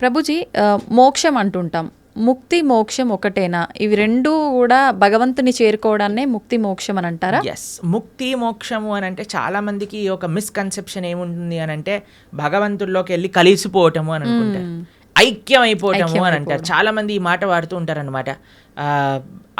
ప్రభుజీ మోక్షం అంటుంటాం. ముక్తి మోక్షం ఒకటేనా? ఇవి రెండు కూడా భగవంతుని చేరుకోవడాన్నే ముక్తి మోక్షం అని అంటారా? ఎస్ ముక్తి మోక్షము అని అంటే చాలా మందికి ఒక మిస్కన్సెప్షన్ ఏముంటుంది అని అంటే భగవంతుల్లోకి వెళ్ళి కలిసిపోవటము అని అనుకుంటారు ఐక్యం అయిపోవటము అని అంటారు. చాలా మంది ఈ మాట వాడుతూ ఉంటారు అనమాట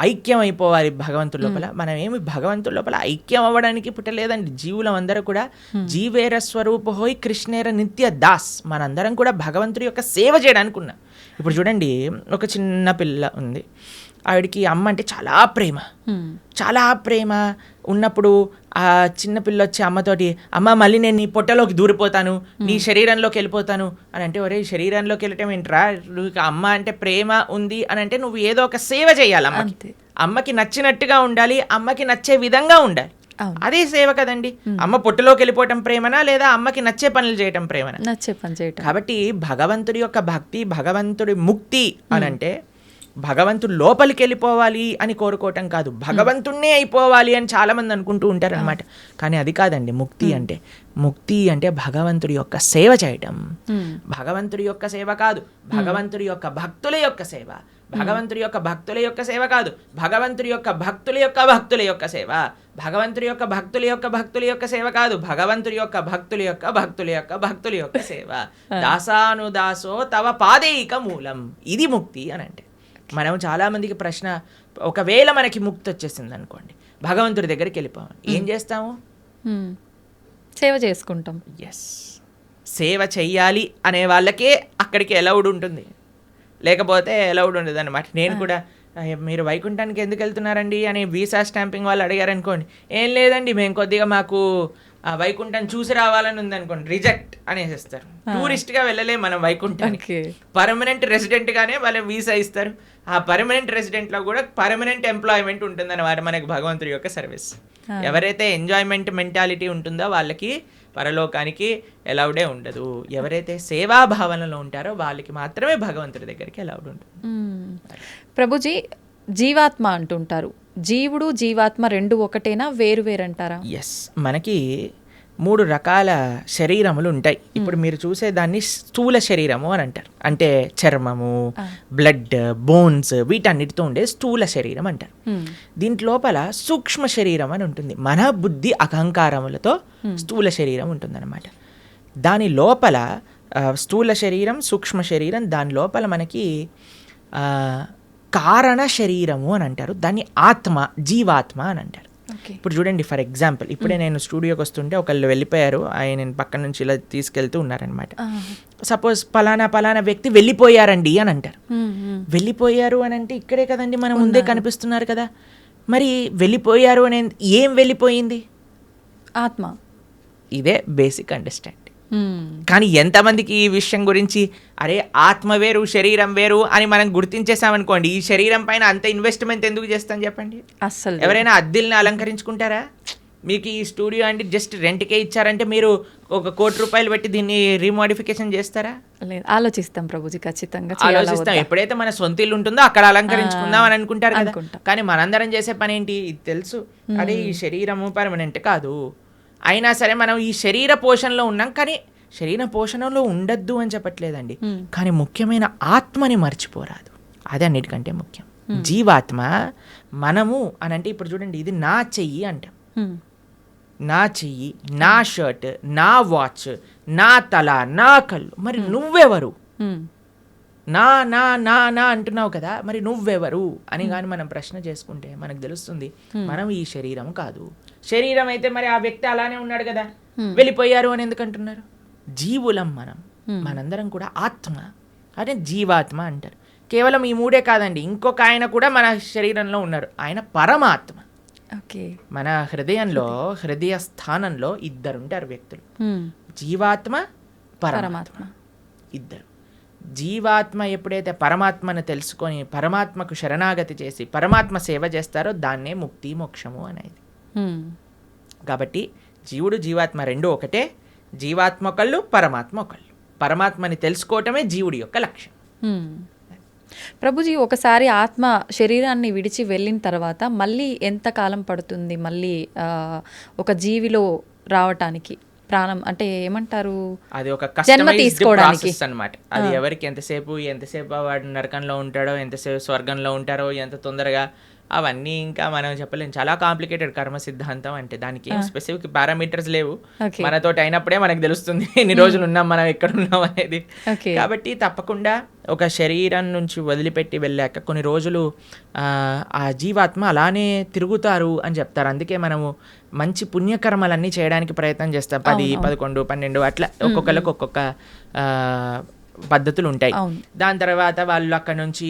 ఐక్యం అయిపోవాలి భగవంతుడి లోపల. మనం ఏమి భగవంతుడి లోపల ఐక్యం అవ్వడానికి పుట్టలేదండి. జీవులం అందరూ కూడా జీవేర స్వరూప హోయ్ కృష్ణేర నిత్య దాస్. మనందరం కూడా భగవంతుడి యొక్క సేవ చేయడానికి ఉన్నాం ఇప్పుడు చూడండి ఒక చిన్న పిల్ల ఉంది. ఆవిడకి అమ్మ అంటే చాలా ప్రేమ. చాలా ప్రేమ. ఉన్నప్పుడు ఆ చిన్న పిల్ల వచ్చి అమ్మతోటి అమ్మ మళ్ళీ నేను నీ పొట్టలోకి దూరిపోతాను నీ శరీరంలోకి వెళ్ళిపోతాను. అని అంటే ఒరే శరీరంలోకి వెళ్ళటం ఏంట్రా? నువ్వు అమ్మ అంటే ప్రేమ ఉంది అని అంటే నువ్వు ఏదో ఒక సేవ చేయాలి అమ్మకి. అమ్మకి నచ్చినట్టుగా ఉండాలి అమ్మకి నచ్చే విధంగా ఉండాలి. అదే సేవ కదండి. అమ్మ పొట్టలోకి వెళ్ళిపోవటం ప్రేమనా లేదా అమ్మకి నచ్చే పనులు చేయటం ప్రేమనా? నచ్చే పని చేయటం. కాబట్టి భగవంతుడి యొక్క భక్తి భగవంతుడి ముక్తి అని అంటే భగవంతుడు లోపలికి వెళ్ళిపోవాలి అని కోరుకోవటం కాదు. భగవంతుణ్ణే అయిపోవాలి అని చాలా మంది అనుకుంటూ ఉంటారు అనమాట కానీ అది కాదండి. ముక్తి అంటే ముక్తి అంటే భగవంతుడి యొక్క సేవ చేయటం. హ్మ్. భగవంతుడి యొక్క సేవ కాదు. భగవంతుడి యొక్క భక్తుల యొక్క సేవ. భగవంతుడి యొక్క భక్తుల యొక్క సేవ కాదు. భగవంతుడి యొక్క భక్తుల యొక్క భక్తుల యొక్క సేవ. భగవంతుడి యొక్క భక్తుల యొక్క భక్తుల యొక్క సేవ కాదు. భగవంతుడి యొక్క భక్తుల యొక్క భక్తుల యొక్క భక్తుల యొక్క సేవ. దాసానుదాసో తవ పాదేయిక మూలం. ఇది ముక్తి అని అంటే. మనం చాలా మందికి ప్రశ్న ఒకవేళ మనకి ముక్తి వచ్చేసింది అనుకోండి భగవంతుడి దగ్గరికి వెళ్ళిపోవాలి. ఏం చేస్తాము. సేవ చేసుకుంటాం. ఎస్ సేవ చెయ్యాలి అనే వాళ్ళకే అక్కడికి అలౌడ్ ఉంటుంది. లేకపోతే అలౌడ్ ఉండదు అనమాట నేను కూడా "అయ్య, మీరు వైకుంఠానికి ఎందుకు వెళ్తున్నారండి? అని వీసా స్టాంపింగ్ వాళ్ళు అడిగారు అనుకోండి ఏం లేదండి మేము కొద్దిగా మాకు ఆ వైకుంఠం చూసి రావాలని ఉంది అనుకోండి రిజెక్ట్ అనేసిస్తారు. టూరిస్ట్గా వెళ్ళలే మనం వైకుంఠానికి. పర్మనెంట్ రెసిడెంట్ గానే వాళ్ళు వీసా ఇస్తారు. ఆ పర్మనెంట్ రెసిడెంట్లో కూడా పర్మనెంట్ ఎంప్లాయ్మెంట్ ఉంటుంది అన్నమాట మనకి భగవంతుడి యొక్క సర్వీస్ ఎవరైతే ఎంజాయ్మెంట్ మెంటాలిటీ ఉంటుందో వాళ్ళకి పరలోకానికి ఎలౌడే ఉండదు. ఎవరైతే సేవా భావనలో ఉంటారో వాళ్ళకి మాత్రమే భగవంతుడి దగ్గరికి ఎలౌడ్ ఉంటుంది. ప్రభుజీ జీవాత్మ అంటుంటారు. జీవుడు జీవాత్మ రెండు ఒకటేనా? వేరు వేరంటారా? ఎస్ మనకి మూడు రకాల శరీరములు ఉంటాయి. ఇప్పుడు మీరు చూసే దాన్ని స్థూల శరీరము అని అంటారు. అంటే చర్మము బ్లడ్ బోన్స్ వీటన్నిటితో ఉండే స్థూల శరీరం అంటారు. మ్మ్. దీంట్ లోపల సూక్ష్మ శరీరం అని ఉంటుంది. మన బుద్ధి అహంకారములతో స్థూల శరీరం ఉంటుందన్నమాట. దాని లోపల స్థూల శరీరం సూక్ష్మ శరీరం దాని లోపల మనకి కారణ శరీరము అని అంటారు. దాన్ని ఆత్మ జీవాత్మ అని అంటారు. ఇప్పుడు చూడండి ఫర్ ఎగ్జాంపుల్ ఇప్పుడే నేను స్టూడియోకి వస్తుంటే ఒకళ్ళు వెళ్ళిపోయారు ఆయన నేను పక్క నుంచి ఇలా తీసుకెళ్తూ ఉన్నారనమాట. సపోజ్ పలానా పలానా వ్యక్తి వెళ్ళిపోయారండి అని అంటారు. మ్మ్, మ్మ్. వెళ్ళిపోయారు అని అంటే ఇక్కడే కదండి మనం ముందే కనిపిస్తున్నారు కదా. మరి వెళ్ళిపోయారు అని ఏం వెళ్ళిపోయింది? ఆత్మ. ఇదే బేసిక్ అండర్స్టాండింగ్ మ్మ్. కానీ ఎంతమందికి ఈ విషయం గురించి అరే ఆత్మ వేరు శరీరం వేరు అని మనం గుర్తించేసామనుకోండి ఈ శరీరం పైన అంత ఇన్వెస్ట్మెంట్ ఎందుకు చేస్తాం చెప్పండి? అస్సలు. ఎవరైనా అద్దెల్ని అలంకరించుకుంటారా? మీకు ఈ స్టూడియో అంటే జస్ట్ రెంట్కే ఇచ్చారంటే మీరు ఒక కోటి రూపాయలు పెట్టి దీన్ని రీమోడిఫికేషన్ చేస్తారా? లేదు ఆలోచిస్తాం ప్రభుజీ ఖచ్చితంగా ఆలోచిస్తాం? ఎప్పుడైతే మన సొంత ఇల్లు ఉంటుందో అక్కడ అలంకరించుకుందాం అని అనుకుంటారు కదా. కానీ మనందరం చేసే పని ఏంటి ఇది తెలుసు. అదే ఈ శరీరము పర్మనెంట్ కాదు. అయినా సరే మనం ఈ శరీర పోషణలో ఉన్నాం కానీ శరీర పోషణలో ఉండద్దు అని చెప్పట్లేదండి. కానీ ముఖ్యమైన ఆత్మని మర్చిపోరాదు. అదే అన్నిటికంటే ముఖ్యం. జీవాత్మ మనము అని అంటే ఇప్పుడు చూడండి ఇది నా చెయ్యి అంటాం. నా చెయ్యి నా షర్ట్ నా వాచ్ నా తల నా కళ్ళు. మరి నువ్వెవరు. నా నా నా నా అంటున్నావు కదా మరి నువ్వెవరు? అని కానీ మనం ప్రశ్న చేసుకుంటే మనకు తెలుస్తుంది మనం ఈ శరీరం కాదు. శరీరం అయితే మరి ఆ వ్యక్తి అలానే ఉన్నాడు కదా. వెళ్ళిపోయారు అని ఎందుకు అంటున్నారు జీవులం మనం. మనందరం కూడా ఆత్మ. అదే జీవాత్మ అంటారు. కేవలం ఈ మూడే కాదండి ఇంకొక ఆయన కూడా మన శరీరంలో ఉన్నారు. ఆయన పరమాత్మ. ఓకే. మన హృదయంలో హృదయ స్థానంలో ఇద్దరు ఉంటారు వ్యక్తులు. జీవాత్మ పరమాత్మ. ఇద్దరు. జీవాత్మ ఎప్పుడైతే పరమాత్మను తెలుసుకొని పరమాత్మకు శరణాగతి చేసి పరమాత్మ సేవ చేస్తారో దాన్నే ముక్తి మోక్షము అనేది. కాబట్టి జీవుడు జీవాత్మ రెండు ఒకటే జీవాత్మ ఒకళ్ళు పరమాత్మ ఒకళ్ళు పరమాత్మని తెలుసుకోవటమే జీవుడి యొక్క లక్ష్యం. మ్మ్. ప్రభుజీ ఒకసారి ఆత్మ శరీరాన్ని విడిచి వెళ్ళిన తర్వాత మళ్ళీ ఎంత కాలం పడుతుంది మళ్ళీ ఆ, ఒక జీవిలో రావటానికి? ప్రాణం అంటే ఏమంటారు? అది ఒక జన్మ తీసుకోవడానికి. అన్నమాట. అది ఎవరికి ఎంతసేపు ఎంతసేపు వాడు నరకంలో ఉంటాడో ఎంతసేపు స్వర్గంలో ఉంటారో ఎంత తొందరగా అవన్నీ ఇంకా మనం చెప్పలేం. చాలా కాంప్లికేటెడ్ కర్మ సిద్ధాంతం అంటే దానికి ఏం స్పెసిఫిక్ పారామీటర్స్ లేవు. మనతోటి అయినప్పుడే మనకు తెలుస్తుంది ఎన్ని రోజులు ఉన్నాం మనం ఎక్కడ ఉన్నాం అనేది. కాబట్టి తప్పకుండా ఒక శరీరం నుంచి వదిలిపెట్టి వెళ్ళాక కొన్ని రోజులు ఆ, జీవాత్మ అలానే తిరుగుతారు అని చెప్తారు. అందుకే మనము మంచి పుణ్యకర్మలన్నీ చేయడానికి ప్రయత్నం చేస్తాం. పది పదకొండు పన్నెండు అట్లా ఒక్కొక్కరికి ఒక్కొక్క పద్ధతులు ఉంటాయి. దాని తర్వాత వాళ్ళు అక్కడ నుంచి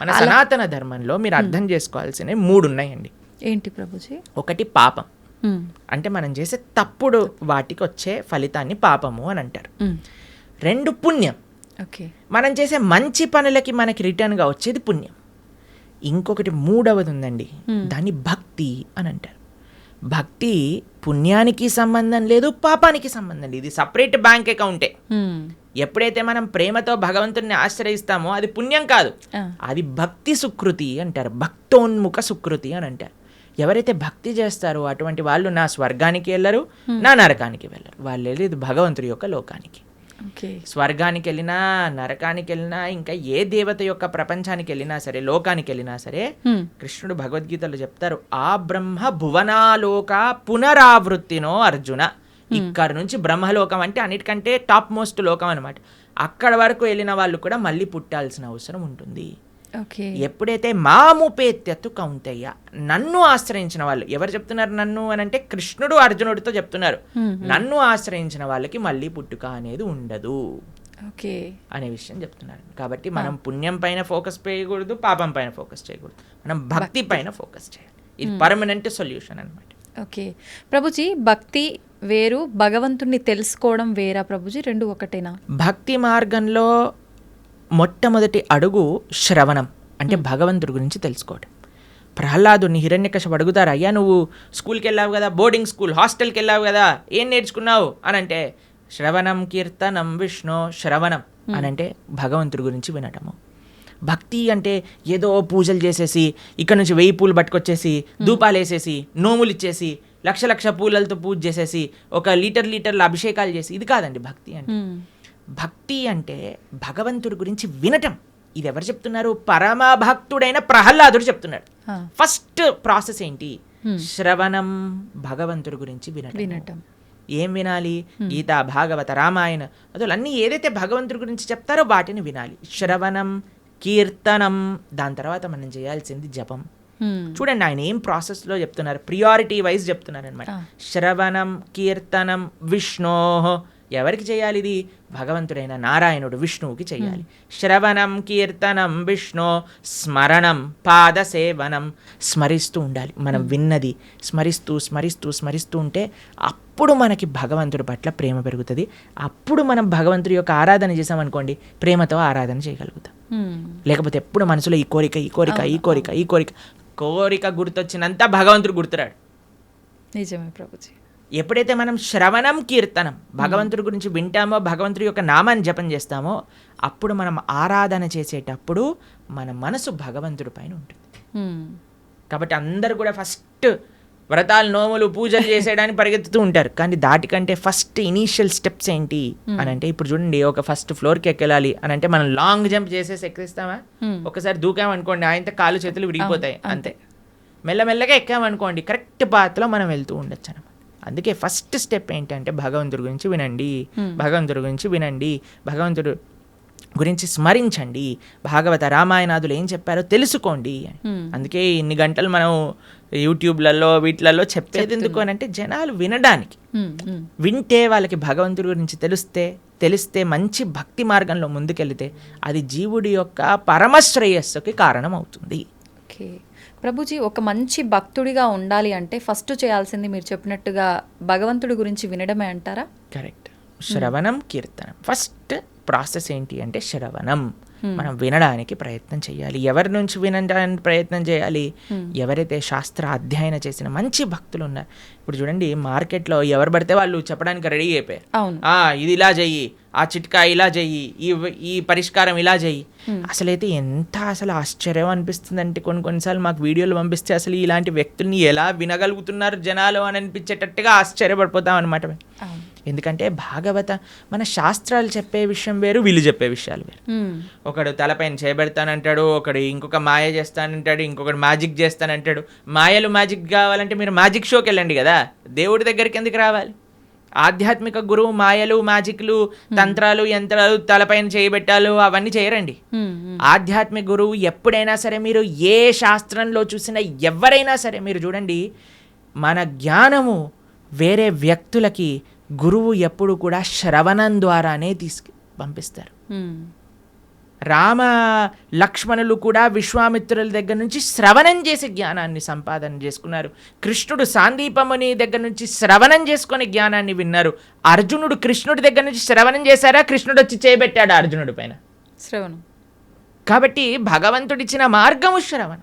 మన సనాతన ధర్మంలో మీరు అర్థం చేసుకోవాల్సినవి మూడు ఉన్నాయండి ఏంటి ప్రభుజీ? ఒకటి పాపం. ఉమ్, అంటే మనం చేసే తప్పుడు వాటికి వచ్చే ఫలితాన్ని పాపము అని అంటారు. ఉమ్, రెండు పుణ్యం. ఓకే. మనం చేసే మంచి పనులకి మనకి రిటర్న్గా వచ్చేది పుణ్యం. ఇంకొకటి మూడవది ఉందండి. దాన్ని భక్తి అని అంటారు. భక్తి పుణ్యానికి సంబంధం లేదు పాపానికి సంబంధం లేదు. ఇది సపరేట్ బ్యాంక్ అకౌంటే. ఎప్పుడైతే మనం ప్రేమతో భగవంతుడిని ఆశ్రయిస్తామో అది పుణ్యం కాదు. అది భక్తి సుకృతి అంటారు. భక్తోన్ముఖ సుకృతి అని అంటారు. ఎవరైతే భక్తి చేస్తారో అటువంటి వాళ్ళు నా స్వర్గానికి వెళ్ళరు నా నరకానికి వెళ్ళరు. వాళ్ళు వెళ్ళేది భగవంతుడి యొక్క లోకానికి. స్వర్గానికి వెళ్ళినా నరకానికి వెళ్ళినా ఇంకా ఏ దేవత యొక్క ప్రపంచానికి వెళ్ళినా సరే లోకానికి వెళ్ళినా సరే కృష్ణుడు భగవద్గీతలో చెప్తారు ఆ బ్రహ్మ భువనాలోక పునరావృత్తినో అర్జున. ఇక్కడ నుంచి బ్రహ్మలోకం అంటే అన్నిటికంటే టాప్ మోస్ట్ లోకం అనమాట అక్కడ వరకు వెళ్ళిన వాళ్ళు కూడా మళ్ళీ పుట్టాల్సిన అవసరం ఉంటుంది. ఎప్పుడైతే మాముపేత్యత్తు కౌంతయ్య నన్ను ఆశ్రయించిన వాళ్ళు ఎవరు చెప్తున్నారు నన్ను అని అంటే కృష్ణుడు అర్జునుడితో చెప్తున్నారు. నన్ను ఆశ్రయించిన వాళ్ళకి మళ్ళీ పుట్టుక అనేది ఉండదు. ఓకే. అనే విషయం చెప్తున్నారు. కాబట్టి మనం పుణ్యం పైన ఫోకస్ చేయకూడదు పాపం పైన ఫోకస్ చేయకూడదు. మనం భక్తి పైన ఫోకస్ చేయాలి. ఇది పర్మనెంట్ సొల్యూషన్ అనమాట ఓకే. ప్రభుజీ భక్తి వేరు భగవంతుణ్ణి తెలుసుకోవడం వేరా ప్రభుజీ? రెండు ఒకటేనా? భక్తి మార్గంలో మొట్టమొదటి అడుగు శ్రవణం అంటే భగవంతుడి గురించి తెలుసుకోవడం ప్రహ్లాదుని హిరణ్యకశపు అడుగుతారు అయ్యా నువ్వు స్కూల్కి వెళ్ళావు కదా బోర్డింగ్ స్కూల్ హాస్టల్కి వెళ్ళావు కదా ఏం నేర్చుకున్నావు? అని అంటే శ్రవణం కీర్తనం విష్ణు శ్రవణం అని అంటే భగవంతుడి గురించి వినటము. భక్తి అంటే ఏదో పూజలు చేసేసి ఇక్కడ నుంచి వెయ్యి పూలు పట్టుకొచ్చేసి ధూపాలు వేసేసి నోములు ఇచ్చేసి లక్ష లక్ష పూలలతో పూజ చేసేసి ఒక లీటర్ లీటర్ల అభిషేకాలు చేసి ఇది కాదండి భక్తి అంటే. ఉమ్, భక్తి అంటే భగవంతుడి గురించి వినటం. ఇది ఎవరు చెప్తున్నారు? పరమ భక్తుడైన ప్రహ్లాదుడు చెప్తున్నాడు. ఫస్ట్ ప్రాసెస్ ఏంటి? శ్రవణం భగవంతుడి గురించి వినటం వినటం. ఏం వినాలి? గీత భాగవత రామాయణ అసలు అన్నీ ఏదైతే భగవంతుడి గురించి చెప్తారో వాటిని వినాలి. శ్రవణం కీర్తనం. దాని తర్వాత మనం చేయాల్సింది జపం. చూడండి ఆయన ఏం ప్రాసెస్లో చెప్తున్నారు? ప్రియారిటీ వైజ్ చెప్తున్నారు అనమాట. శ్రవణం కీర్తనం విష్ణో ఎవరికి చేయాలి ఇది? భగవంతుడైన నారాయణుడు విష్ణువుకి చేయాలి. శ్రవణం కీర్తనం విష్ణు స్మరణం పాద సేవనం స్మరిస్తూ ఉండాలి. మనం విన్నది స్మరిస్తూ స్మరిస్తూ స్మరిస్తూ ఉంటే అప్పుడు మనకి భగవంతుడి పట్ల ప్రేమ పెరుగుతుంది. అప్పుడు మనం భగవంతుడి యొక్క ఆరాధన చేసామనుకోండి ప్రేమతో ఆరాధన చేయగలుగుతాం. ఉమ్, లేకపోతే ఎప్పుడు మనసులో ఈ కోరిక ఈ కోరిక ఈ కోరిక ఈ కోరిక కోరిక గుర్తొచ్చినంత భగవంతుడు గుర్తురాడు. నిజమే ప్రభుజీ. ఎప్పుడైతే మనం శ్రవణం కీర్తనం భగవంతుడి గురించి వింటామో భగవంతుడి యొక్క నామాన్ని జపం చేస్తామో అప్పుడు మనం ఆరాధన చేసేటప్పుడు మన మనసు భగవంతుడి పైన ఉంటుంది. కాబట్టి అందరు కూడా ఫస్ట్ వ్రతాలు నోములు పూజలు చేసేయడానికి పరిగెత్తుతూ ఉంటారు. కానీ దాటికంటే ఫస్ట్ ఇనీషియల్ స్టెప్స్ ఏంటి అని అంటే ఇప్పుడు చూడండి ఒక ఫస్ట్ ఫ్లోర్కి ఎక్కెళ్ళాలి అని అంటే మనం లాంగ్ జంప్ చేసేసి ఎక్కిస్తామా. ఒకసారి దూకామనుకోండి ఆయనతో కాలు చేతులు విరిగిపోతాయి అంతే. మెల్లమెల్లగా ఎక్కామనుకోండి కరెక్ట్ పాత్లో మనం వెళ్తూ ఉండొచ్చు అనమాట అందుకే ఫస్ట్ స్టెప్ ఏంటంటే భగవంతుడి గురించి వినండి. భగవంతుడి గురించి వినండి. భగవంతుడు గురించి స్మరించండి. భాగవత రామాయణాదులు ఏం చెప్పారో తెలుసుకోండి. అందుకే ఇన్ని గంటలు మనం యూట్యూబ్లలో వీటిలలో చెప్పేది ఎందుకు అని అంటే జనాలు వినడానికి. వింటే వాళ్ళకి భగవంతుడి గురించి తెలిస్తే తెలిస్తే మంచి భక్తి మార్గంలో ముందుకెళ్తే అది జీవుడి యొక్క పరమశ్రేయస్సుకి కారణం అవుతుంది ఓకే. ప్రభుజీ ఒక మంచి భక్తుడిగా ఉండాలి అంటే ఫస్ట్ చేయాల్సింది మీరు చెప్పినట్టుగా భగవంతుడి గురించి వినడమే అంటారా? కరెక్ట్. శ్రవణం కీర్తనం. ఫస్ట్ ప్రాసెస్ ఏంటి అంటే శ్రవణం. మనం వినడానికి ప్రయత్నం చేయాలి. ఎవరి నుంచి వినడానికి ప్రయత్నం చేయాలి? ఎవరైతే శాస్త్ర అధ్యయన చేసిన మంచి భక్తులు ఉన్నారు ఇప్పుడు చూడండి మార్కెట్లో ఎవరు పడితే వాళ్ళు చెప్పడానికి రెడీ ఆ ఇది ఇలా చెయ్యి ఆ చిట్కా ఇలా చెయ్యి ఈ ఈ పరిష్కారం ఇలా చెయ్యి. అసలైతే ఎంత అసలు ఆశ్చర్యం అనిపిస్తుంది అంటే కొన్ని కొన్నిసార్లు మాకు వీడియోలు పంపిస్తే అసలు ఇలాంటి వ్యక్తుల్ని ఎలా వినగలుగుతున్నారు జనాలు అని అనిపించేటట్టుగా ఆశ్చర్యపడిపోతాం అనమాట ఎందుకంటే భాగవత మన శాస్త్రాలు చెప్పే విషయం వేరు వీళ్ళు చెప్పే విషయాలు వేరు. ఒకడు తలపైన చేయబెడతానంటాడు ఒకడు ఇంకొక మాయ చేస్తానంటాడు ఇంకొకడు మ్యాజిక్ చేస్తానంటాడు. మాయలు మ్యాజిక్ కావాలంటే మీరు మ్యాజిక్ షోకి వెళ్ళండి కదా. దేవుడి దగ్గరికి ఎందుకు రావాలి ఆధ్యాత్మిక గురువు మాయలు మ్యాజిక్లు తంత్రాలు యంత్రాలు తలపైన చేయబెట్టాలు అవన్నీ చేయరండి. ఆధ్యాత్మిక గురువు ఎప్పుడైనా సరే మీరు ఏ శాస్త్రంలో చూసినా ఎవరైనా సరే మీరు చూడండి మన జ్ఞానము వేరే వ్యక్తులకి గురువు ఎప్పుడు కూడా శ్రవణం ద్వారానే తీసుకు పంపిస్తారు. రామ లక్ష్మణులు కూడా విశ్వామిత్రుల దగ్గర నుంచి శ్రవణం చేసి జ్ఞానాన్ని సంపాదన చేసుకున్నారు. కృష్ణుడు సాందీపముని దగ్గర నుంచి శ్రవణం చేసుకొని జ్ఞానాన్ని విన్నారు. అర్జునుడు కృష్ణుడి దగ్గర నుంచి శ్రవణం చేశారా? కృష్ణుడు వచ్చి చేయబెట్టాడు అర్జునుడి పైన. శ్రవణం. కాబట్టి భగవంతుడిచ్చిన మార్గము శ్రవణం.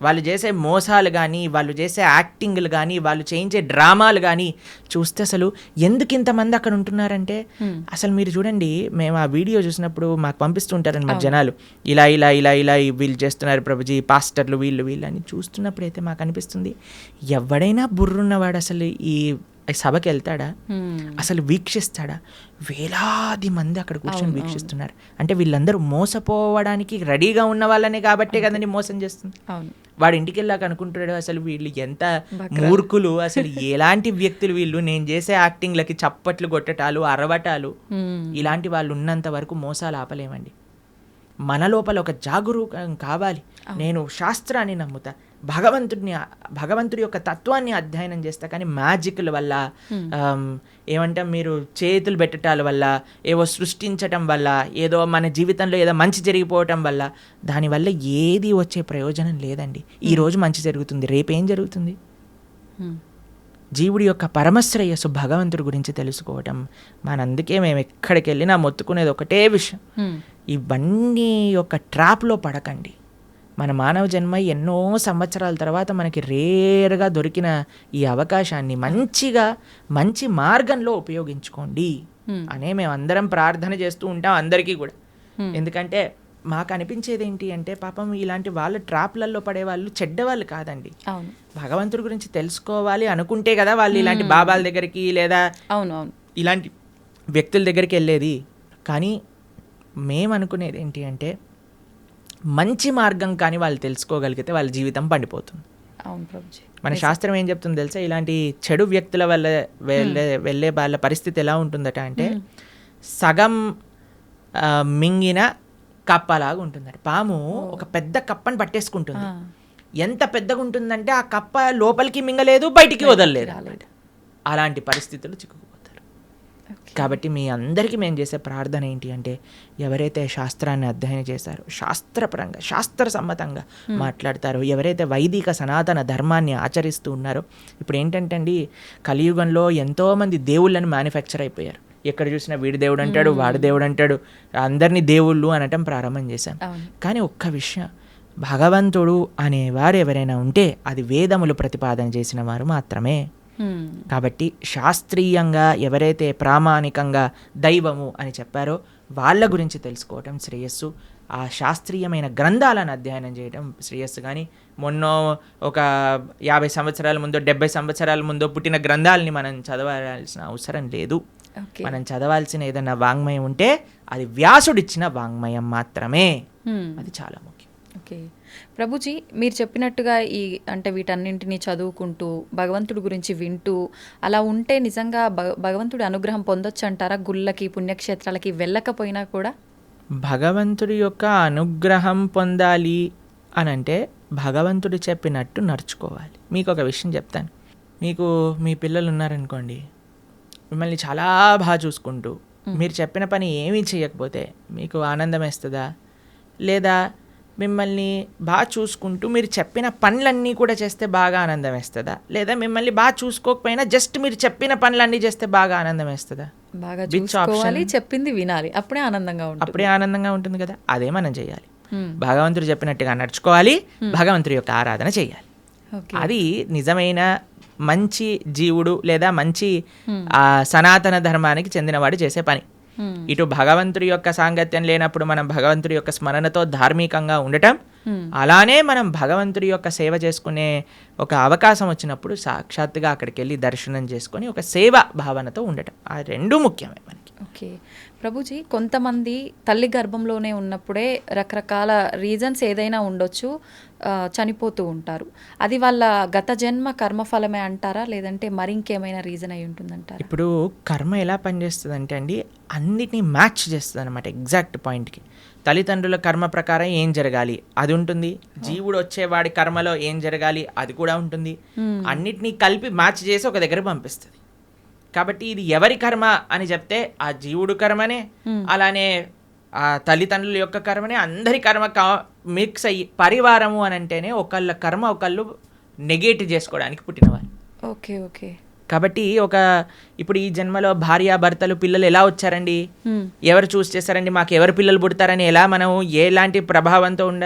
వాళ్ళు చేసే మోసాలు కానీ వాళ్ళు చేసే యాక్టింగ్లు కానీ వాళ్ళు చేయించే డ్రామాలు కానీ చూస్తే అసలు ఎందుకు ఇంతమంది అక్కడ ఉంటున్నారంటే అసలు మీరు చూడండి మేము ఆ వీడియో చూసినప్పుడు మాకు పంపిస్తుంటారనమాట జనాలు. ఇలా ఇలా ఇలా ఇలా వీళ్ళు చేస్తున్నారు ప్రభుజీ పాస్టర్లు వీళ్ళు వీళ్ళు అని చూస్తున్నప్పుడు అయితే మాకు అనిపిస్తుంది ఎవడైనా బుర్రున్నవాడు అసలు ఈ సభకి వెళ్తాడా. అసలు వీక్షిస్తాడా? వేలాది మంది అక్కడ కూర్చొని వీక్షిస్తున్నారు. అంటే వీళ్ళందరూ మోసపోవడానికి రెడీగా ఉన్న వాళ్ళనే కాబట్టే కదండి మోసం చేస్తుంది. అవును. వాడు ఇంటికి వెళ్ళాక అనుకుంటాడు అసలు వీళ్ళు ఎంత మూర్ఖులు అసలు ఎలాంటి వ్యక్తులు వీళ్ళు? నేను చేసే యాక్టింగ్లకి చప్పట్లు కొట్టటాలు అరవటాలు. ఇలాంటి వాళ్ళు ఉన్నంత వరకు మోసాలు ఆపలేమండి. మన లోపల ఒక జాగరూకం కావాలి. నేను శాస్త్రాన్ని నమ్ముతా. భగవంతుడిని భగవంతుడి యొక్క తత్వాన్ని అధ్యయనం చేస్తా కానీ మ్యాజిక్ల వల్ల ఆమ్, ఏమంటాం మీరు చేతులు పెట్టటాల వల్ల ఏవో సృష్టించటం వల్ల ఏదో మన జీవితంలో ఏదో మంచి జరిగిపోవటం వల్ల దానివల్ల ఏది వచ్చే ప్రయోజనం లేదండి. ఈ రోజు మంచి జరుగుతుంది రేపేం జరుగుతుంది? మ్మ్. జీవుడి యొక్క పరమశ్రేయస్సు భగవంతుడి గురించి తెలుసుకోవటం మనందుకే మేము ఎక్కడికి వెళ్ళినా మొత్తుకునేది ఒకటే విషయం. ఇవన్నీ ఒక ట్రాప్లో పడకండి. మన మానవ జన్మ ఎన్నో సంవత్సరాల తర్వాత మనకి రేర్గా దొరికిన ఈ అవకాశాన్ని మంచిగా మంచి మార్గంలో ఉపయోగించుకోండి. అనే మేము అందరం ప్రార్థన చేస్తూ ఉంటాం అందరికీ కూడా. ఎందుకంటే మాకు అనిపించేది ఏంటి అంటే పాపం ఇలాంటి వాళ్ళ ట్రాప్లలో పడే వాళ్ళు చెడ్డవాళ్ళు కాదండి. భగవంతుడి గురించి తెలుసుకోవాలి అనుకుంటే కదా వాళ్ళు ఇలాంటి బాబాల దగ్గరికి లేదా అవును అవును. ఇలాంటి వ్యక్తుల దగ్గరికి వెళ్ళేది. కానీ మేము అనుకునేది ఏంటి అంటే మంచి మార్గం కానీ వాళ్ళు తెలుసుకోగలిగితే వాళ్ళ జీవితం పండిపోతుంది. అవును ప్రభుజీ. మన శాస్త్రం ఏం చెప్తుంది తెలుసా? ఇలాంటి చెడు వ్యక్తుల వల్ల వెళ్ళే వెళ్ళే వాళ్ళ పరిస్థితి ఎలా ఉంటుందట అంటే సగం మింగిన కప్పలాగా ఉంటుందట. పాము ఒక పెద్ద కప్పని పట్టేసుకుంటుంది. ఎంత పెద్దగా ఉంటుందంటే ఆ కప్ప లోపలికి మింగలేదు బయటికి వదలలేదు. అలాంటి పరిస్థితులు చిక్కుకుపోతారు కాబట్టి మీ అందరికీ మేము చేసే ప్రార్థన ఏంటి అంటే ఎవరైతే శాస్త్రాన్ని అధ్యయనం చేశారో శాస్త్రపరంగా శాస్త్ర సమ్మతంగా మాట్లాడతారో ఎవరైతే వైదిక సనాతన ధర్మాన్ని ఆచరిస్తూ ఉన్నారో ఇప్పుడు ఏంటంటే అండి కలియుగంలో ఎంతోమంది దేవుళ్ళని మ్యానుఫ్యాక్చర్ అయిపోయారు. ఎక్కడ చూసినా వీడి దేవుడు అంటాడు వాడి దేవుడు అంటాడు అందరినీ దేవుళ్ళు అనటం ప్రారంభం చేశాం కానీ ఒక్క విషయం భగవంతుడు అనేవారు ఎవరైనా ఉంటే అది వేదములు ప్రతిపాదన చేసిన వారు మాత్రమే. కాబట్టి శాస్త్రీయంగా ఎవరైతే ప్రామాణికంగా దైవము అని చెప్పారో వాళ్ళ గురించి తెలుసుకోవటం శ్రేయస్సు. ఆ శాస్త్రీయమైన గ్రంథాలను అధ్యయనం చేయడం శ్రేయస్సు. కానీ మొన్న ఒక యాభై సంవత్సరాల ముందో డెబ్బై సంవత్సరాల ముందో పుట్టిన గ్రంథాలని మనం చదవాల్సిన అవసరం లేదు. ఓకే. మనం చదవాల్సిన ఏదైనా వాంగ్మయం ఉంటే అది వ్యాసుడిచ్చిన వాంగ్మయం మాత్రమే. అది చాలా ముఖ్యం. ఓకే. ప్రభుజీ మీరు చెప్పినట్టుగా ఈ అంటే వీటన్నింటినీ చదువుకుంటూ భగవంతుడి గురించి వింటూ అలా ఉంటే నిజంగా భగ భగవంతుడి అనుగ్రహం పొందొచ్చు అంటారా గుళ్ళకి పుణ్యక్షేత్రాలకి వెళ్ళకపోయినా కూడా? భగవంతుడి యొక్క అనుగ్రహం పొందాలి అని అంటే భగవంతుడు చెప్పినట్టు నడుచుకోవాలి. మీకు ఒక విషయం చెప్తాను. మీకు మీ పిల్లలు ఉన్నారనుకోండి మిమ్మల్ని చాలా బాగా చూసుకుంటూ మీరు చెప్పిన పని ఏమీ చేయకపోతే మీకు ఆనందం వేస్తుందా? లేదా మిమ్మల్ని బాగా చూసుకుంటూ మీరు చెప్పిన పనులన్నీ కూడా చేస్తే బాగా ఆనందం వేస్తుందా? లేదా మిమ్మల్ని బాగా చూసుకోకపోయినా జస్ట్ మీరు చెప్పిన పనులన్నీ చేస్తే బాగా ఆనందం వేస్తుందా? బాగా చూసుకోవాలి? చెప్పింది వినాలి. అప్పుడే ఆనందంగా ఉంటుంది. అప్పుడే ఆనందంగా ఉంటుంది కదా. అదే మనం చేయాలి. భగవంతుడు చెప్పినట్టుగా నడుచుకోవాలి భగవంతుడి యొక్క ఆరాధన చేయాలి. అది నిజమైన మంచి జీవుడు లేదా మంచి సనాతన ధర్మానికి చెందినవాడు చేసే పని. ఇటు భగవంతుడి యొక్క సాంగత్యం లేనప్పుడు మనం భగవంతుడి యొక్క స్మరణతో ధార్మికంగా ఉండటం Hmm. అలానే మనం భగవంతుడి యొక్క సేవ చేసుకునే ఒక అవకాశం వచ్చినప్పుడు సాక్షాత్తుగా అక్కడికి వెళ్ళి దర్శనం చేసుకొని ఒక సేవ భావనతో ఉండటం. ఆ రెండు ముఖ్యమే మనకి. ఓకే. ప్రభుజీ కొంతమంది తల్లి గర్భంలోనే ఉన్నప్పుడే రకరకాల రీజన్స్ ఏదైనా ఉండొచ్చు. చనిపోతూ ఉంటారు. అది వాళ్ళ గత జన్మ కర్మఫలమే అంటారా? లేదంటే మరి ఇంకేమైనా రీజన్ అయి ఉంటుందంటారా? ఇప్పుడు కర్మ ఎలా పనిచేస్తుంది అంటే అండి అన్నిటినీ మ్యాచ్ చేస్తుంది అనమాట ఎగ్జాక్ట్ పాయింట్కి. తల్లిదండ్రుల కర్మ ప్రకారం ఏం జరగాలి? అది ఉంటుంది. జీవుడు వచ్చేవాడి కర్మలో ఏం జరగాలి? అది కూడా ఉంటుంది. అన్నిటినీ కలిపి మ్యాచ్ చేసి ఒక దగ్గర పంపిస్తుంది. కాబట్టి ఇది ఎవరి కర్మ అని చెప్తే ఆ జీవుడు కర్మనే అలానే ఆ తల్లిదండ్రుల యొక్క కర్మనే అందరి కర్మ మిక్స్ అయ్యి పరివారము అని అంటేనే ఒకళ్ళ కర్మ ఒకళ్ళు నెగేట్ చేసుకోవడానికి పుట్టినవారు. ఓకే ఓకే కాబట్టి ఒక ఇప్పుడు ఈ జన్మలో భార్య భర్తలు పిల్లలు ఎలా వచ్చారండి. ఎవరు చూస్ చేశారండి? మాకు ఎవరు పిల్లలు పుడతారని ఎలా మనం ఎలాంటి ప్రభావంతో ఉండ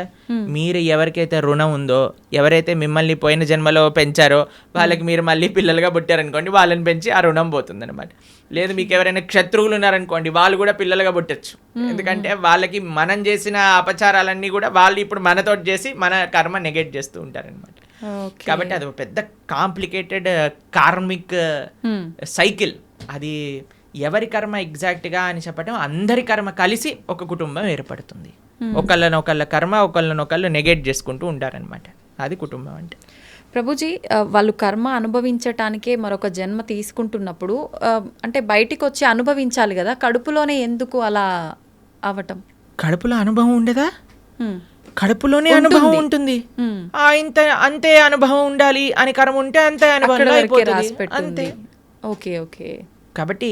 మీరు ఎవరికైతే రుణం ఉందో ఎవరైతే మిమ్మల్ని పోయిన జన్మలో పెంచారో వాళ్ళకి మీరు మళ్ళీ పిల్లలుగా పుట్టారనుకోండి వాళ్ళని పెంచి ఆ రుణం పోతుంది అనమాట లేదు మీకు ఎవరైనా శత్రువులు ఉన్నారనుకోండి వాళ్ళు కూడా పిల్లలుగా పుట్టచ్చు. ఎందుకంటే వాళ్ళకి మనం చేసిన అపచారాలన్నీ కూడా వాళ్ళు ఇప్పుడు మనతో చేసి మన కర్మ నెగెట్ చేస్తూ ఉంటారనమాట కాబట్టి అది పెద్ద కాంప్లికేటెడ్ కార్మిక్. సైకిల్. అది ఎవరి కర్మ ఎగ్జాక్ట్గా అని చెప్పడం అందరి కర్మ కలిసి ఒక కుటుంబం ఏర్పడుతుంది. ఒకళ్ళని ఒకళ్ళ కర్మ ఒకళ్ళని ఒకళ్ళు నెగెట్ చేసుకుంటూ ఉంటారనమాట అది కుటుంబం అంటే. ప్రభుజీ వాళ్ళు కర్మ అనుభవించటానికే మరొక జన్మ తీసుకుంటున్నప్పుడు అంటే బయటికి వచ్చి అనుభవించాలి కదా కడుపులోనే ఎందుకు అలా అవటం? కడుపులో అనుభవం ఉండదా. కడుపులోనే అనుభవం ఉంటుంది. ఆ ఇంత అంతే అనుభవం ఉండాలి అని కర్మ ఉంటే అంతే అనుభవం అంతే. Okay okay. కాబట్టి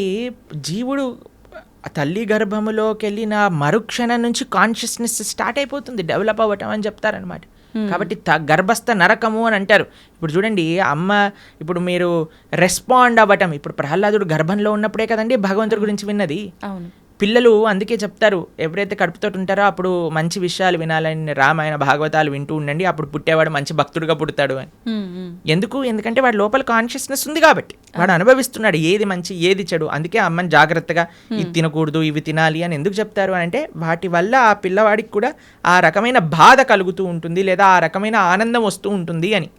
జీవుడు తల్లి గర్భములోకి వెళ్ళిన మరుక్షణం నుంచి కాన్షియస్నెస్ స్టార్ట్ అయిపోతుంది డెవలప్ అవ్వటం అని చెప్తారనమాట కాబట్టి త గర్భస్థ నరకము అని అంటారు. ఇప్పుడు చూడండి అమ్మ ఇప్పుడు మీరు రెస్పాండ్ అవ్వటం ఇప్పుడు ప్రహ్లాదుడు గర్భంలో ఉన్నప్పుడే కదండి భగవంతుడి గురించి విన్నది. అవును. పిల్లలు అందుకే చెప్తారు ఎవరైతే కడుపుతో ఉంటారో అప్పుడు మంచి విషయాలు వినాలని రామాయణ భాగవతాలు వింటూ ఉండండి అప్పుడు పుట్టేవాడు మంచి భక్తుడుగా పుడతాడు అని. ఎందుకు? ఎందుకంటే వాడి లోపల కాన్షియస్నెస్ ఉంది కాబట్టి. వాడు అనుభవిస్తున్నాడు ఏది మంచి ఏది చెడు. అందుకే అమ్మని జాగ్రత్తగా ఇది తినకూడదు ఇవి తినాలి అని ఎందుకు చెప్తారు అని అంటే వాటి వల్ల ఆ పిల్లవాడికి కూడా ఆ రకమైన బాధ కలుగుతూ ఉంటుంది లేదా ఆ రకమైన ఆనందం వస్తూ ఉంటుంది అని.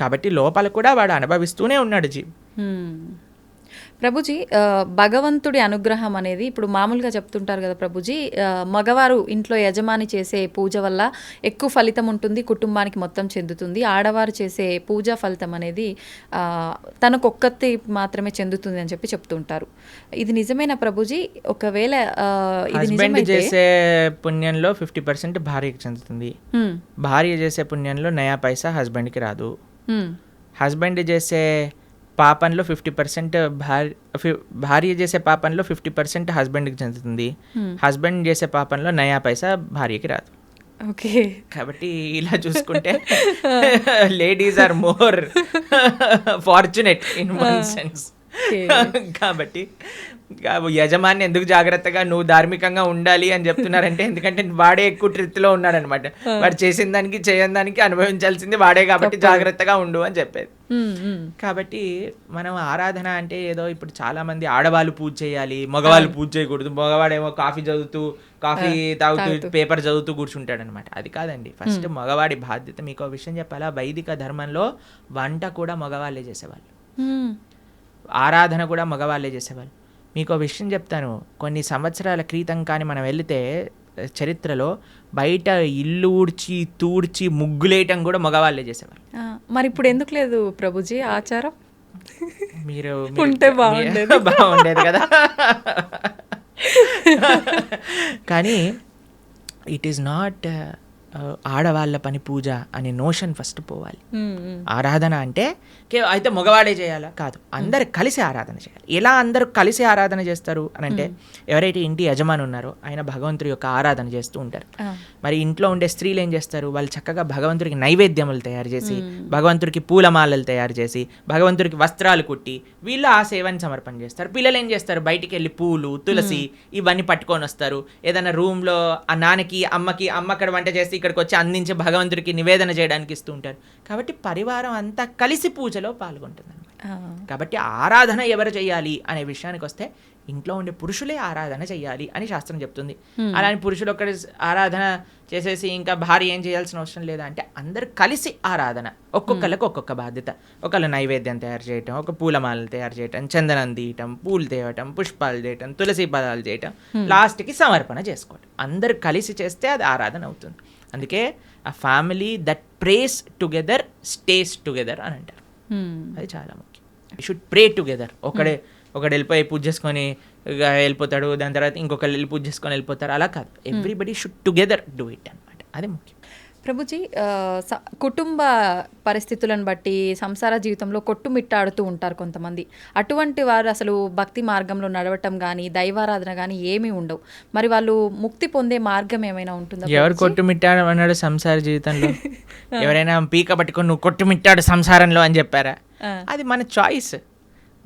కాబట్టి లోపల కూడా వాడు అనుభవిస్తూనే ఉన్నాడు జీవి. ప్రభుజీ భగవంతుడి అనుగ్రహం అనేది ఇప్పుడు మామూలుగా చెప్తుంటారు కదా ప్రభుజీ మగవారు ఇంట్లో యజమాని చేసే పూజ వల్ల ఎక్కువ ఫలితం ఉంటుంది కుటుంబానికి మొత్తం చెందుతుంది. ఆడవారు చేసే పూజా ఫలితం అనేది ఆ, తనకు ఒక్కతి మాత్రమే చెందుతుంది అని చెప్పి చెప్తుంటారు. ఇది నిజమైన ప్రభుజీ? ఒకవేళ ఇది నిజమైతే చేసే పుణ్యంలో ఫిఫ్టీ పర్సెంట్ భార్యకి చెందుతుంది. భార్య చేసే పుణ్యంలో నయా పైసా హస్బెండ్కి రాదు. హస్బెండ్ చేసే పాపంలో ఫిఫ్టీ పర్సెంట్ భార్య భార్య చేసే పాపంలో ఫిఫ్టీ పర్సెంట్ హస్బెండ్కి చెందుతుంది. హస్బెండ్ చేసే పాపంలో నయా పైసా భార్యకి రాదు. ఓకే. కాబట్టి ఇలా చూసుకుంటే ladies are more fortunate in one sense. కాబట్టి యజమాని ఎందుకు జాగ్రత్తగా నువ్వు ధార్మికంగా ఉండాలి అని చెప్తున్నారంటే ఎందుకంటే వాడే ఎక్కువ ట్రిత్లో ఉన్నాడనమాట. వాడు చేసిన దానికి చేయని దానికి అనుభవించాల్సింది వాడే కాబట్టి జాగ్రత్తగా ఉండు అని చెప్పేది. కాబట్టి మనం ఆరాధన అంటే ఏదో ఇప్పుడు చాలా మంది ఆడవాళ్ళు పూజ చేయాలి మగవాళ్ళు పూజ చేయకూడదు మగవాడేమో కాఫీ చదువుతూ కాఫీ తాగుతూ పేపర్ చదువుతూ కూర్చుంటాడు అనమాట అది కాదండి. ఫస్ట్ మగవాడి బాధ్యత మీకు ఒక విషయం చెప్పాలా? వైదిక ధర్మంలో వంట కూడా మగవాళ్ళే చేసేవాళ్ళు. ఆరాధన కూడా మగవాళ్ళే చేసేవాళ్ళు. మీకు ఒక విషయం చెప్తాను. కొన్ని సంవత్సరాల క్రితం కానీ మనం వెళితే చరిత్రలో బయట ఇల్లు ఊడ్చి తూడ్చి ముగ్గులేయటం కూడా మగవాళ్ళే చేసేవాళ్ళు ఆ, మరి ఇప్పుడు ఎందుకు లేదు ప్రభుజీ ఆచారం? మీరు ఉంటే మీరు- బాగుండేది. కదా. కానీ ఇట్ ఈస్ నాట్ ఆడవాళ్ళ పని పూజ అనే నోషన్ ఫస్ట్ పోవాలి. ఆరాధన అంటే అయితే మగవాడే చేయాలా? కాదు. అందరు కలిసి ఆరాధన చేయాలి. ఎలా అందరూ కలిసి ఆరాధన చేస్తారు అని అంటే ఎవరైతే ఇంటి యజమాని ఉన్నారో ఆయన భగవంతుడి యొక్క ఆరాధన చేస్తూ ఉంటారు. మరి ఇంట్లో ఉండే స్త్రీలు ఏం చేస్తారు? వాళ్ళు చక్కగా భగవంతుడికి నైవేద్యములు తయారు చేసి భగవంతుడికి పూలమాలలు తయారు చేసి భగవంతుడికి వస్త్రాలు కుట్టి వీళ్ళు ఆ సేవని సమర్పణ చేస్తారు. పిల్లలు ఏం చేస్తారు? బయటికి వెళ్ళి పూలు తులసి ఇవన్నీ పట్టుకొని వస్తారు. ఏదైనా రూమ్లో ఆ నాన్నకి అమ్మకి అమ్మ అక్కడ వంట చేసి ఇక్కడికి వచ్చి అందించి భగవంతుడికి నివేదన చేయడానికి ఇస్తూ ఉంటారు. కాబట్టి పరివారం అంతా కలిసి పూజలో పాల్గొంటుంది. కాబట్టి ఆరాధన ఎవరు చేయాలి అనే విషయానికి వస్తే ఇంట్లో ఉండే పురుషులే ఆరాధన చేయాలి అని శాస్త్రం చెప్తుంది. అలానే పురుషులు ఒక్కడి ఆరాధన చేసేసి ఇంకా భార్య ఏం చేయాల్సిన అవసరం లేదా అంటే అందరు కలిసి ఆరాధన. ఒక్కొక్కరికి ఒక్కొక్క బాధ్యత. ఒకళ్ళు నైవేద్యం తయారు చేయటం ఒక పూలమాలలు తయారు చేయటం చందనం తీయటం పూలు తేవటం పుష్పాలు చేయటం తులసి పదాలు చేయటం లాస్ట్కి సమర్పణ చేసుకోవటం. అందరు కలిసి చేస్తే అది ఆరాధన అవుతుంది. అందుకే ఆ family that prays together stays together అని అంటారు. ఉమ్. అది చాలా ముఖ్యం. షుడ్ ప్రే టుగెదర్ ఒకడే ఒకడు వెళ్ళిపోయి పూజ చేసుకొని వెళ్ళిపోతాడు దాని తర్వాత ఇంకొకరు వెళ్ళి పూజ చేసుకొని వెళ్ళిపోతారు. అలా కాదు. Everybody should together do it అనమాట అది ముఖ్యం. ప్రభుజీ కుటుంబ పరిస్థితులను బట్టి సంసార జీవితంలో కొట్టుమిట్టాడుతూ ఉంటారు కొంతమంది. అటువంటి వారు అసలు భక్తి మార్గంలో నడవటం కానీ దైవారాధన కానీ ఏమీ ఉండవు. మరి వాళ్ళు ముక్తి పొందే మార్గం ఏమైనా ఉంటుందా ఎవరు కొట్టుమిట్టాడు అన్నాడు సంసార జీవితంలో? ఎవరైనా పీక పట్టుకొని నువ్వు కొట్టుమిట్టాడు సంసారంలో అని చెప్పారా. అది మన చాయిస్.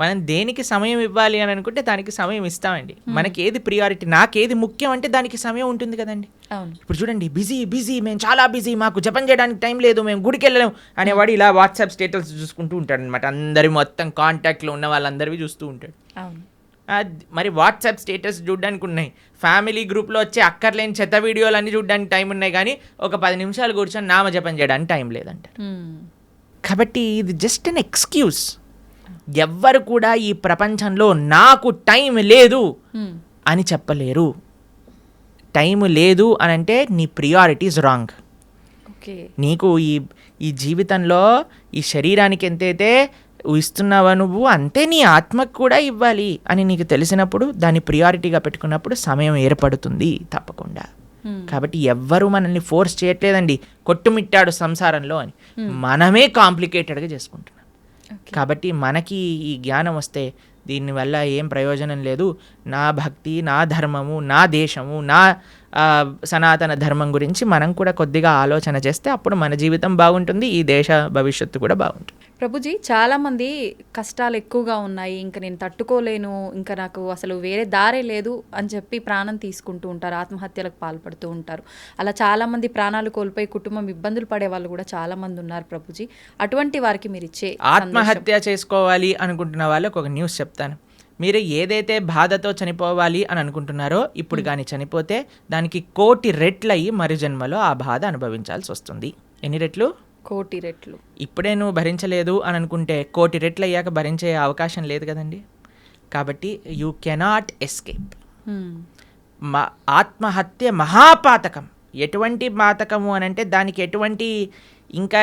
మనం దేనికి సమయం ఇవ్వాలి అని అనుకుంటే దానికి సమయం ఇస్తామండి. మనకి ఏది ప్రియారిటీ నాకేది ముఖ్యం అంటే దానికి సమయం ఉంటుంది కదండి. ఇప్పుడు చూడండి బిజీ బిజీ మేము చాలా బిజీ మాకు జపం చేయడానికి టైం లేదు మేము గుడికి వెళ్ళలేము అనేవాడు ఇలా వాట్సాప్ స్టేటస్ చూసుకుంటూ ఉంటాడు అనమాట అందరి మొత్తం కాంటాక్ట్లో ఉన్న వాళ్ళందరివి చూస్తూ ఉంటాడు. మరి వాట్సాప్ స్టేటస్ చూడడానికి ఉన్నాయి. ఫ్యామిలీ గ్రూప్లో వచ్చే అక్కర్లేని చెత్త వీడియోలు అన్ని చూడడానికి టైం ఉన్నాయి కానీ ఒక పది నిమిషాలు కూర్చొని నామజపం చేయడానికి టైం లేదంటారు. కాబట్టి ఇది జస్ట్ అన్ ఎక్స్క్యూజ్ ఎవ్వరు కూడా ఈ ప్రపంచంలో నాకు టైం లేదు ఉమ్. అని చెప్పలేరు. టైం లేదు అని అంటే నీ ప్రియారిటీస్ రాంగ్ నీకు ఈ ఈ జీవితంలో ఈ శరీరానికి ఎంతైతే ఇస్తున్నావా నువ్వు అంతే నీ ఆత్మకు కూడా ఇవ్వాలి అని నీకు తెలిసినప్పుడు దాన్ని ప్రియారిటీగా పెట్టుకున్నప్పుడు సమయం ఏర్పడుతుంది తప్పకుండా. Hmm. కాబట్టి ఎవ్వరూ మనల్ని ఫోర్స్ చేయట్లేదండి. కొట్టుమిట్టాడు సంసారంలో అని. మనమే కాంప్లికేటెడ్గా చేసుకుంటున్నాం. కాబట్టి మనకి ఈ జ్ఞానం వస్తే దీనివల్ల ఏం ప్రయోజనం లేదు. నా భక్తి నా ధర్మము నా దేశము నా సనాతన ధర్మం గురించి మనం కూడా కొద్దిగా ఆలోచన చేస్తే అప్పుడు మన జీవితం బాగుంటుంది ఈ దేశ భవిష్యత్తు కూడా బాగుంటుంది. ప్రభుజీ చాలా మంది కష్టాలు ఎక్కువగా ఉన్నాయి ఇంకా నేను తట్టుకోలేను ఇంకా నాకు అసలు వేరే దారే లేదు అని చెప్పి ప్రాణం తీసుకుంటూ ఉంటారు ఆత్మహత్యలకు పాల్పడుతూ ఉంటారు. అలా చాలా మంది ప్రాణాలు కోల్పోయి కుటుంబం ఇబ్బందులు పడే వాళ్ళు కూడా చాలా మంది ఉన్నారు ప్రభుజీ. అటువంటి వారికి మీరు ఇచ్చే ఆత్మహత్య చేసుకోవాలి అనుకుంటున్న వాళ్ళకి ఒక న్యూస్ చెప్తాను. మీరు ఏదైతే బాధతో చనిపోవాలి అని అనుకుంటున్నారో ఇప్పుడు కానీ చనిపోతే దానికి కోటి రెట్లయి మరి జన్మలో ఆ బాధ అనుభవించాల్సి వస్తుంది. ఎన్ని రెట్లు? కోటి రెట్లు. ఇప్పుడే నువ్వు భరించలేదు అని అనుకుంటే కోటి రెట్లు అయ్యాక భరించే అవకాశం లేదు కదండి. కాబట్టి యూ కెనాట్ ఎస్కేప్. మా ఆత్మహత్య మహాపాతకం. ఎటువంటి పాతకము అని అంటే దానికి ఎటువంటి ఇంకా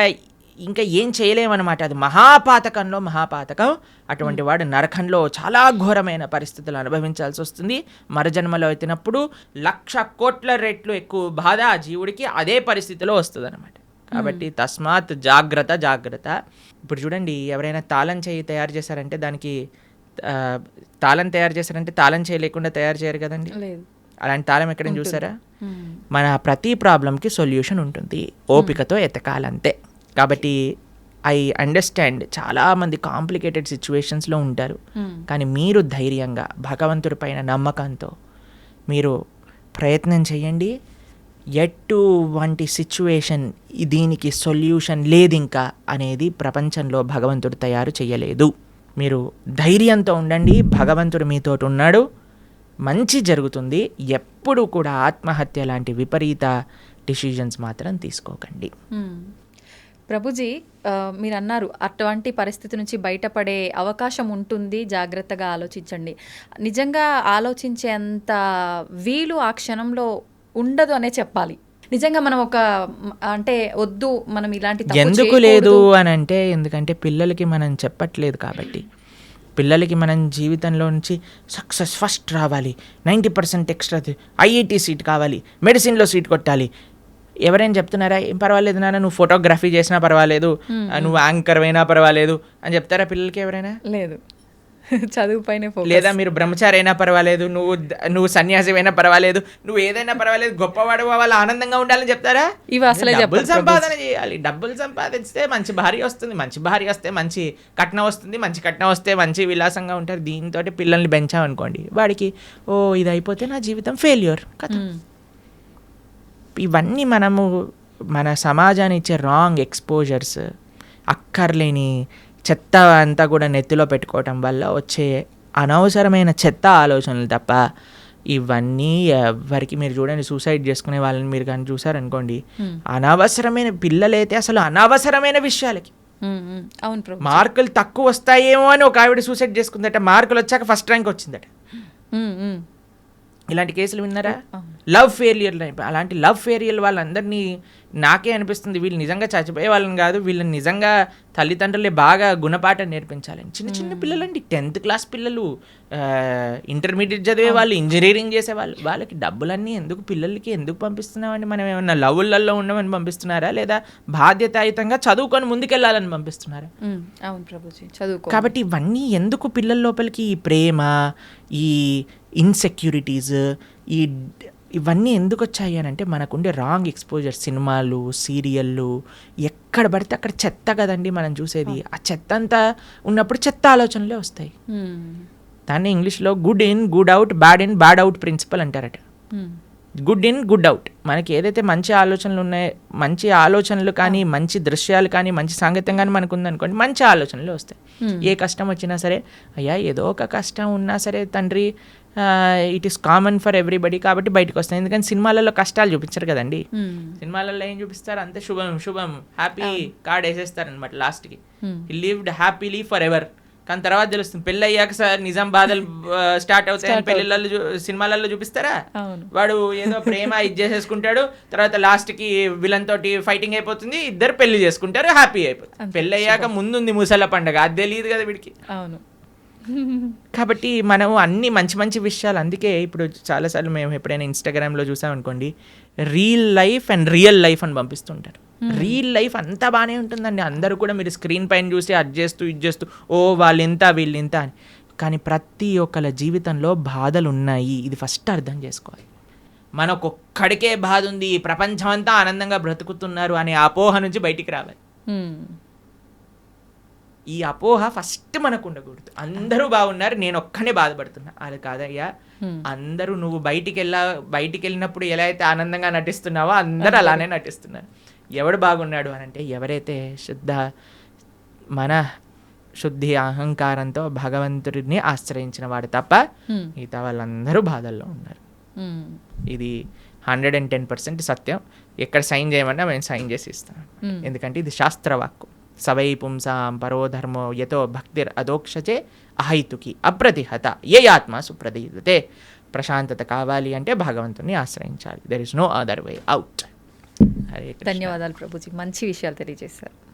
ఇంకా ఏం చేయలేమన్నమాట. అది మహాపాతకంలో మహాపాతకం. అటువంటి వాడు నరకంలో చాలా ఘోరమైన పరిస్థితులు అనుభవించాల్సి వస్తుంది. మరజన్మలో ఎత్తినప్పుడు లక్ష కోట్ల రెట్లు ఎక్కువ బాధ జీవుడికి అదే పరిస్థితిలో వస్తుంది కాబట్టి తస్మాత్ జాగ్రత్త జాగ్రత్త. ఇప్పుడు చూడండి ఎవరైనా తాళం చేయి తయారు చేశారంటే దానికి తాళం తయారు చేశారంటే తాళం చేయి లేకుండా తయారు చేయరు కదండి? లేదు. అలాంటి తాళం ఎక్కడైనా చూసారా. మన ప్రతి ప్రాబ్లంకి సొల్యూషన్ ఉంటుంది. ఓపికతో ఎతకాలంతే. కాబట్టి ఐ అండర్స్టాండ్ చాలామంది కాంప్లికేటెడ్ సిచ్యువేషన్స్లో ఉంటారు. హ్మ్. కానీ మీరు ధైర్యంగా భగవంతుడి పైన నమ్మకంతో మీరు ప్రయత్నం చేయండి. ఎటువంటి సిచ్యువేషన్ దీనికి సొల్యూషన్ లేదు ఇంకా అనేది ప్రపంచంలో భగవంతుడు తయారు చేయలేదు. మీరు ధైర్యంతో ఉండండి భగవంతుడు మీతోటి ఉన్నాడు మంచి జరుగుతుంది. ఎప్పుడు కూడా ఆత్మహత్య లాంటి విపరీత డిసిజన్స్ మాత్రం తీసుకోకండి. మ్మ్. ప్రభుజీ మీరు అన్నారు అటువంటి పరిస్థితి నుంచి బయటపడే అవకాశం ఉంటుంది జాగ్రత్తగా ఆలోచించండి. నిజంగా ఆలోచించేంత వీలు ఆ క్షణంలో ఉండదు అనే చెప్పాలి. నిజంగా మనం ఒక అంటే వద్దు మనం ఇలాంటి ఎందుకు. లేదు అని అంటే ఎందుకంటే పిల్లలకి మనం చెప్పట్లేదు కాబట్టి. పిల్లలకి మనం జీవితంలో నుంచి సక్సెస్ ఫస్ట్ రావాలి. Ninety percent extra IIT seat కావాలి. మెడిసిన్లో సీట్ కొట్టాలి. ఎవరైనా చెప్తున్నారా ఏం పర్వాలేదు నాన్న నువ్వు ఫోటోగ్రఫీ చేసినా పర్వాలేదు నువ్వు యాంకర్ అయినా పర్వాలేదు అని చెప్తారా పిల్లలకి ఎవరైనా? లేదు. చదువు పైన ఫోకస్ లేదా మీరు బ్రహ్మచారి అయినా పర్వాలేదు నువ్వు నువ్వు సన్యాసి అయినా పర్వాలేదు నువ్వు ఏదైనా పర్వాలేదు గొప్పవాడు వాళ్ళు ఆనందంగా ఉండాలని చెప్తారా? ఇవి అసలే డబ్బులు సంపాదన చేయాలి. డబ్బులు సంపాదిస్తే మంచి భార్య వస్తుంది మంచి భార్య వస్తే మంచి కట్నం వస్తుంది మంచి కట్నం వస్తే మంచి విలాసంగా ఉంటారు. దీంతో పిల్లల్ని పెంచామనుకోండి వాడికి ఓ ఇది అయిపోతే నా జీవితం ఫెయిల్యూర్ మ్మ్. ఇవన్నీ మనము మన సమాజాన్ని ఇచ్చే రాంగ్ ఎక్స్పోజర్స్ అక్కర్లేని చెత్త అంతా కూడా నెత్తిలో పెట్టుకోవటం వల్ల వచ్చే అనవసరమైన చెత్త ఆలోచనలు తప్ప ఇవన్నీ ఎవరికి మీరు చూడండి సూసైడ్ చేసుకునే వాళ్ళని మీరు కానీ చూసారనుకోండి. అనవసరమైన పిల్లలైతే అసలు అనవసరమైన విషయాలకి. అవును ప్రభు మార్కులు తక్కువ వస్తాయేమో అని ఒక ఆవిడ సూసైడ్ చేసుకుందట మార్కులు వచ్చాక ఫస్ట్ ర్యాంక్ వచ్చిందట. ఇలాంటి కేసులు విన్నారా. లవ్ ఫెయిలియర్ అలాంటి లవ్ ఫెయిలియర్ వాళ్ళందరినీ నాకే అనిపిస్తుంది. వీళ్ళు నిజంగా చచ్చిపోయే వాళ్ళని కాదు వీళ్ళని నిజంగా తల్లిదండ్రులే బాగా గుణపాఠం నేర్పించాలని. చిన్న చిన్న పిల్లలండి. టెన్త్ క్లాస్ పిల్లలు ఇంటర్మీడియట్ చదివే వాళ్ళు ఇంజనీరింగ్ చేసే వాళ్ళు వాళ్ళకి డబ్బులన్నీ ఎందుకు పిల్లలకి ఎందుకు పంపిస్తున్నామండి? మనం ఏమన్నా లవ్వులలో ఉండమని పంపిస్తున్నారా? లేదా బాధ్యతాయుతంగా చదువుకొని ముందుకెళ్ళాలని పంపిస్తున్నారా. అవును ప్రభుజీ చదువుకో. కాబట్టి ఇవన్నీ ఎందుకు పిల్లల లోపలికి? ఈ ప్రేమ ఈ ఇన్సెక్యూరిటీస్ ఈ ఇవన్నీ ఎందుకు వచ్చాయి అని అంటే మనకుండే రాంగ్ ఎక్స్పోజర్ సినిమాలు సీరియళ్ళు ఎక్కడ పడితే అక్కడ చెత్త కదండి మనం చూసేది. ఆ చెత్త అంతా ఉన్నప్పుడు చెత్త ఆలోచనలే వస్తాయి. దాన్ని ఇంగ్లీష్లో good in good out bad in bad out principle అంటారట. గుడ్ ఇన్ గుడ్ అవుట్ మనకి ఏదైతే మంచి ఆలోచనలు ఉన్నాయో మంచి ఆలోచనలు కానీ మంచి దృశ్యాలు కానీ మంచి సాంగత్యం కానీ మనకు ఉందనుకోండి మంచి ఆలోచనలు వస్తాయి. ఏ కష్టం వచ్చినా సరే అయ్యా ఏదో ఒక కష్టం ఉన్నా సరే తండ్రి it is common for everybody కాబట్టి బయటకు వస్తాయి. ఎందుకంటే సినిమాలలో కష్టాలు చూపించరు కదండి. మ్మ్. సినిమాలలో ఏం చూపిస్తారు? అంతే శుభం శుభం హ్యాపీ కార్డ్ వేసేస్తారు అనమాట లాస్ట్కి. He lived happily for ever కానీ తర్వాత తెలుస్తుంది పెళ్ళి అయ్యాక సార్ నిజాం బాధలు స్టార్ట్ అవుతాయి. పెళ్ళిళ్ళలో చూ- సినిమాలలో చూపిస్తారా? వాడు ఏదో ప్రేమ ఇది చేసేసుకుంటాడు తర్వాత లాస్ట్కి విలన్ తోటి ఫైటింగ్ అయిపోతుంది ఇద్దరు పెళ్ళి చేసుకుంటారు హ్యాపీ అయిపోతుంది. పెళ్ళి అయ్యాక ముందుంది ముసల పండగ అది తెలియదు కదా వీడికి. అవును. కాబట్టి మనం అన్ని మంచి మంచి విషయాలు అందుకే ఇప్పుడు చాలాసార్లు మేము ఎప్పుడైనా ఇన్స్టాగ్రామ్లో చూసామనుకోండి real life and real life అని పంపిస్తుంటారు. రియల్ లైఫ్ అంతా బాగానే ఉంటుందండి. అందరూ కూడా మీరు స్క్రీన్ పైన చూసి అది చేస్తూ ఇది చేస్తూ ఓ వాళ్ళు ఇంత వీళ్ళు ఇంత అని. కానీ ప్రతి ఒక్కళ్ళ జీవితంలో బాధలు ఉన్నాయి. ఇది ఫస్ట్ అర్థం చేసుకోవాలి. మనకొక్కడికే బాధ ఉంది. ఈ ప్రపంచం అంతా ఆనందంగా బ్రతుకుతున్నారు అనే అపోహ నుంచి బయటికి రావాలి. మ్మ్. ఈ అపోహ ఫస్ట్ మనకు ఉండకూడదు. అందరూ బాగున్నారు నేను ఒక్కనే బాధపడుతున్నా. అది కాదయ్యా. అందరూ నువ్వు బయటికి వెళ్ళా బయటికి వెళ్ళినప్పుడు ఎలా అయితే ఆనందంగా నటిస్తున్నావో అందరూ అలానే నటిస్తున్నారు. ఎవడు బాగున్నాడు అని అంటే ఎవరైతే శుద్ధ మన శుద్ధి అహంకారంతో భగవంతుడిని ఆశ్రయించిన వాడు తప్ప. మిగతా వాళ్ళందరూ బాధల్లో ఉన్నారు. ఇది హండ్రెడ్ అండ్ టెన్ పర్సెంట్ సత్యం. ఎక్కడ సైన్ చేయమన్నా మేము సైన్ చేసి ఇస్తాం. ఎందుకంటే ఇది శాస్త్రవాక్కు. సవై పుంసాం పరోధర్మో యతో భక్తిర్ అదోక్షచే అహైతుకి అప్రతిహత. ఏ ఆత్మ సుప్రదీయతే ప్రశాంతత కావాలి అంటే భగవంతుని ఆశ్రయించాలి. There is no other way out ధన్యవాదాలు ప్రభుజీ. మంచి విషయాలు తెలియజేశారు.